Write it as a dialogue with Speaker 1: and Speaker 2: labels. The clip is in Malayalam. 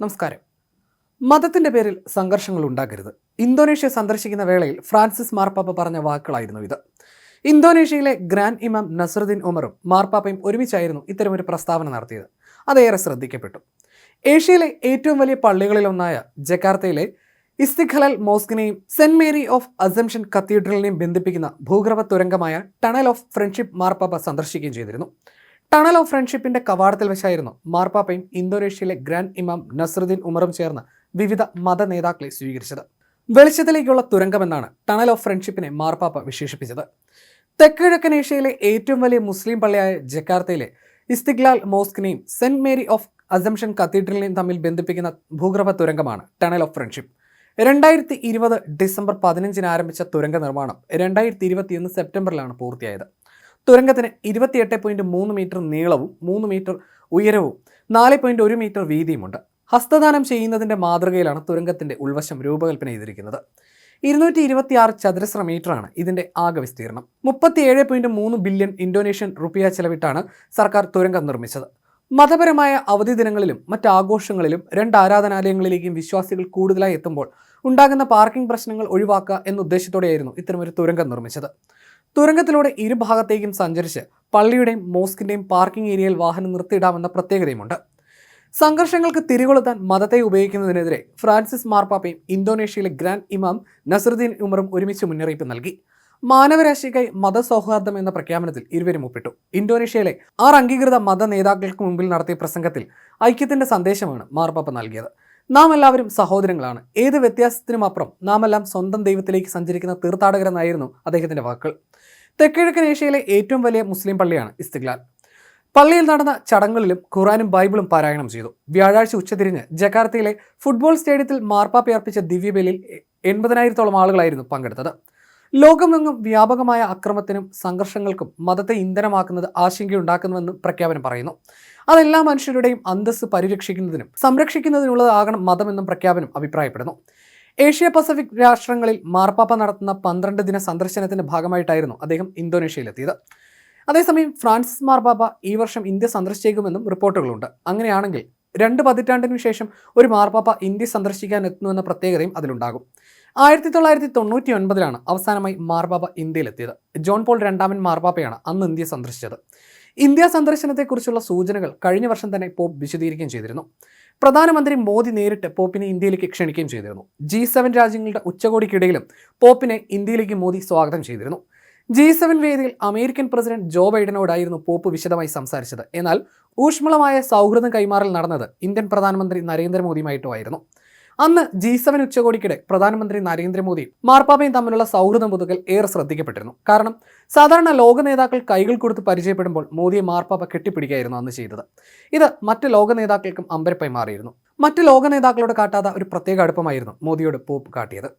Speaker 1: നമസ്കാരം. മതത്തിന്റെ പേരിൽ സംഘർഷങ്ങൾ ഉണ്ടാകരുത്. ഇന്തോനേഷ്യ സന്ദർശിക്കുന്ന വേളയിൽ ഫ്രാൻസിസ് മാർപ്പാപ്പ പറഞ്ഞ വാക്കുകളായിരുന്നു ഇത്. ഇന്തോനേഷ്യയിലെ ഗ്രാൻഡ് ഇമാം നസറുദ്ദീൻ ഉമറും മാർപ്പാപ്പയും ഒരുമിച്ചായിരുന്നു ഇത്തരമൊരു പ്രസ്താവന നടത്തിയത്. അതേറെ ശ്രദ്ധിക്കപ്പെട്ടു. ഏഷ്യയിലെ ഏറ്റവും വലിയ പള്ളികളിലൊന്നായ ജക്കാർത്തയിലെ ഇസ്തിഖലൽ മോസ്കിനെയും സെന്റ് മേരി ഓഫ് അസംഷൻ കത്തീഡ്രലിനെയും ബന്ധിപ്പിക്കുന്ന ഭൂഗർഭ തുരങ്കമായ ടണൽ ഓഫ് ഫ്രണ്ട്ഷിപ്പ് മാർപ്പാപ്പ സന്ദർശിക്കുകയും ചെയ്തിരുന്നു. ടണൽ ഓഫ് ഫ്രണ്ട്ഷിപ്പിന്റെ കവാടത്തിൽ വെച്ചായിരുന്നു മാർപ്പാപ്പയും ഇന്തോനേഷ്യയിലെ ഗ്രാൻഡ് ഇമാം നസറുദ്ദീൻ ഉമറും ചേർന്ന് വിവിധ മത നേതാക്കളെ സ്വീകരിച്ചത്. വെളിച്ചത്തിലേക്കുള്ള തുരങ്കമെന്നാണ് ടണൽ ഓഫ് ഫ്രണ്ട്ഷിപ്പിനെ മാർപ്പാപ്പ വിശേഷിപ്പിച്ചത്. തെക്കിഴക്കൻ ഏഷ്യയിലെ ഏറ്റവും വലിയ മുസ്ലിം പള്ളിയായ ജക്കാർത്തയിലെ ഇസ്തിഗ്ലാൽ മോസ്കിനെയും സെന്റ് മേരി ഓഫ് അസംഷൻ കത്തീഡ്രലിനെയും തമ്മിൽ ബന്ധിപ്പിക്കുന്ന ഭൂഗർഭ തുരങ്കമാണ് ടണൽ ഓഫ് ഫ്രണ്ട്ഷിപ്പ്. രണ്ടായിരത്തി ഇരുപത് ഡിസംബർ പതിനഞ്ചിന് ആരംഭിച്ച തുരങ്ക നിർമ്മാണം രണ്ടായിരത്തി ഇരുപത്തിയൊന്ന് സെപ്റ്റംബറിലാണ് പൂർത്തിയായത്. തുരങ്കത്തിന് ഇരുപത്തിയെട്ട് പോയിന്റ് മൂന്ന് മീറ്റർ നീളവും മൂന്ന് മീറ്റർ ഉയരവും നാല് പോയിന്റ് ഒരു മീറ്റർ വീതിയുമുണ്ട്. ഹസ്തദാനം ചെയ്യുന്നതിന്റെ മാതൃകയിലാണ് തുരങ്കത്തിന്റെ ഉൾവശം രൂപകൽപ്പന ചെയ്തിരിക്കുന്നത്. ഇരുന്നൂറ്റി ഇരുപത്തി ആറ് ചതുരശ്ര മീറ്ററാണ് ഇതിന്റെ ആകെ വിസ്തീർണം മുപ്പത്തിയേഴ് പോയിന്റ് മൂന്ന് ബില്യൺ ഇന്തോനേഷ്യൻ റുപ്യ ചെലവിട്ടാണ് സർക്കാർ തുരങ്കം നിർമ്മിച്ചത്. മതപരമായ അവധി ദിനങ്ങളിലും മറ്റ് ആഘോഷങ്ങളിലും രണ്ട് ആരാധനാലയങ്ങളിലേക്കും വിശ്വാസികൾ കൂടുതലായി എത്തുമ്പോൾ ഉണ്ടാകുന്ന പാർക്കിംഗ് പ്രശ്നങ്ങൾ ഒഴിവാക്കുക എന്ന ഉദ്ദേശത്തോടെയായിരുന്നു ഇത്തരമൊരു തുരങ്കം നിർമ്മിച്ചത്. തുരങ്കത്തിലൂടെ ഇരുഭാഗത്തേക്കും സഞ്ചരിച്ച് പള്ളിയുടെയും മോസ്കിന്റെയും പാർക്കിംഗ് ഏരിയയിൽ വാഹനം നിർത്തിയിടാമെന്ന പ്രത്യേകതയുമുണ്ട്. സംഘർഷങ്ങൾക്ക് തിരികൊളുത്താൻ മതത്തെ ഉപയോഗിക്കുന്നതിനെതിരെ ഫ്രാൻസിസ് മാർപ്പാപ്പയും ഇന്തോനേഷ്യയിലെ ഗ്രാൻഡ് ഇമാം നസറുദ്ദീൻ ഉമറും ഒരുമിച്ച് മുന്നറിയിപ്പ് നൽകി. മാനവരാശിക്കായി മതസൗഹാർദ്ദം എന്ന പ്രഖ്യാപനത്തിൽ ഇരുവരും ഒപ്പിട്ടു. ഇന്തോനേഷ്യയിലെ ആറ് അംഗീകൃത മത നേതാക്കൾക്ക് മുമ്പിൽ നടത്തിയ പ്രസംഗത്തിൽ ഐക്യത്തിന്റെ സന്ദേശമാണ് മാർപ്പാപ്പ നൽകിയത്. നാം എല്ലാവരും സഹോദരങ്ങളാണ്. ഏത് വ്യത്യാസത്തിനും അപ്പുറം നാം എല്ലാം സ്വന്തം ദൈവത്തിലേക്ക് സഞ്ചരിക്കുന്ന തീർത്ഥാടകരെന്നായിരുന്നു അദ്ദേഹത്തിന്റെ വാക്കുകൾ. തെക്കിഴക്കൻ ഏഷ്യയിലെ ഏറ്റവും വലിയ മുസ്ലിം പള്ളിയാണ് ഇസ്തിഗ്ലാൽ പള്ളിയിൽ നടന്ന ചടങ്ങുകളിലും ഖുറാനും ബൈബിളും പാരായണം ചെയ്തു. വ്യാഴാഴ്ച ഉച്ചതിരിഞ്ഞ് ജക്കാർത്തയിലെ ഫുട്ബോൾ സ്റ്റേഡിയത്തിൽ മാർപ്പാപ്പയർപ്പിച്ച ദിവ്യബലിയിൽ എൺപതിനായിരത്തോളം ആളുകളായിരുന്നു പങ്കെടുത്തത്. ലോകമെങ്ങും വ്യാപകമായ അക്രമത്തിനും സംഘർഷങ്ങൾക്കും മതത്തെ ഇന്ധനമാക്കുന്നത് ആശങ്കയുണ്ടാക്കുന്നുവെന്ന് പ്രഖ്യാപനം പറയുന്നു. അതെല്ലാ മനുഷ്യരുടെയും അന്തസ്സ് പരിരക്ഷിക്കുന്നതിനും സംരക്ഷിക്കുന്നതിനുള്ളതാകണം മതമെന്നും പ്രഖ്യാപനം അഭിപ്രായപ്പെടുന്നു. ഏഷ്യ പസഫിക് രാഷ്ട്രങ്ങളിൽ മാർപ്പാപ്പ നടത്തുന്ന പന്ത്രണ്ട് ദിന സന്ദർശനത്തിന്റെ ഭാഗമായിട്ടായിരുന്നു അദ്ദേഹം ഇന്തോനേഷ്യയിലെത്തിയത്. അതേസമയം ഫ്രാൻസിസ് മാർപ്പാപ്പ ഈ വർഷം ഇന്ത്യ സന്ദർശിച്ചേക്കുമെന്നും റിപ്പോർട്ടുകളുണ്ട്. അങ്ങനെയാണെങ്കിൽ രണ്ട് പതിറ്റാണ്ടിനു ശേഷം ഒരു മാർപ്പാപ്പ ഇന്ത്യ സന്ദർശിക്കാൻ എത്തുന്നുവെന്ന പ്രത്യേകതയും അതിലുണ്ടാകും. ആയിരത്തി തൊള്ളായിരത്തി തൊണ്ണൂറ്റി ഒൻപതിലാണ് അവസാനമായി മാർബാബ ഇന്ത്യയിലെത്തിയത്. ജോൺ പോൾ രണ്ടാമൻ മാർബാബയാണ് അന്ന് ഇന്ത്യ സന്ദർശിച്ചത്. ഇന്ത്യ സന്ദർശനത്തെക്കുറിച്ചുള്ള സൂചനകൾ കഴിഞ്ഞ വർഷം തന്നെ പോപ്പ് വിശദീകരിക്കുകയും ചെയ്തിരുന്നു. പ്രധാനമന്ത്രി മോദി നേരിട്ട് പോപ്പിനെ ഇന്ത്യയിലേക്ക് ക്ഷണിക്കുകയും ചെയ്തിരുന്നു. ജി സെവൻ രാജ്യങ്ങളുടെ ഉച്ചകോടിക്കിടയിലും പോപ്പിനെ ഇന്ത്യയിലേക്ക് മോദി സ്വാഗതം ചെയ്തിരുന്നു. ജി സെവൻ വേദിയിൽ അമേരിക്കൻ പ്രസിഡന്റ് ജോ ബൈഡനോടായിരുന്നു പോപ്പ് വിശദമായി സംസാരിച്ചത്. എന്നാൽ ഊഷ്മളമായ സൗഹൃദം കൈമാറൽ നടന്നത് ഇന്ത്യൻ പ്രധാനമന്ത്രി നരേന്ദ്രമോദിയുമായിട്ടുമായിരുന്നു. അന്ന് ജി സെവൻ ഉച്ചകോടിക്കിടെ പ്രധാനമന്ത്രി നരേന്ദ്രമോദിയും മാർപ്പാപ്പയും തമ്മിലുള്ള സൗഹൃദം പുതുക്കൽ ഏറെ ശ്രദ്ധിക്കപ്പെട്ടിരുന്നു. കാരണം സാധാരണ ലോക നേതാക്കൾ കൈകൾ കൊടുത്ത് പരിചയപ്പെടുമ്പോൾ മോദിയെ മാർപ്പാപ്പ കെട്ടിപ്പിടിക്കുകയായിരുന്നു അന്ന് ചെയ്തത്. ഇത് മറ്റ് ലോക നേതാക്കൾക്കും അമ്പരപ്പായി മാറിയിരുന്നു. മറ്റ് ലോക നേതാക്കളോട് കാട്ടാത്ത ഒരു പ്രത്യേക അടുപ്പമായിരുന്നു മോദിയോട് പോപ്പ് കാട്ടിയത്.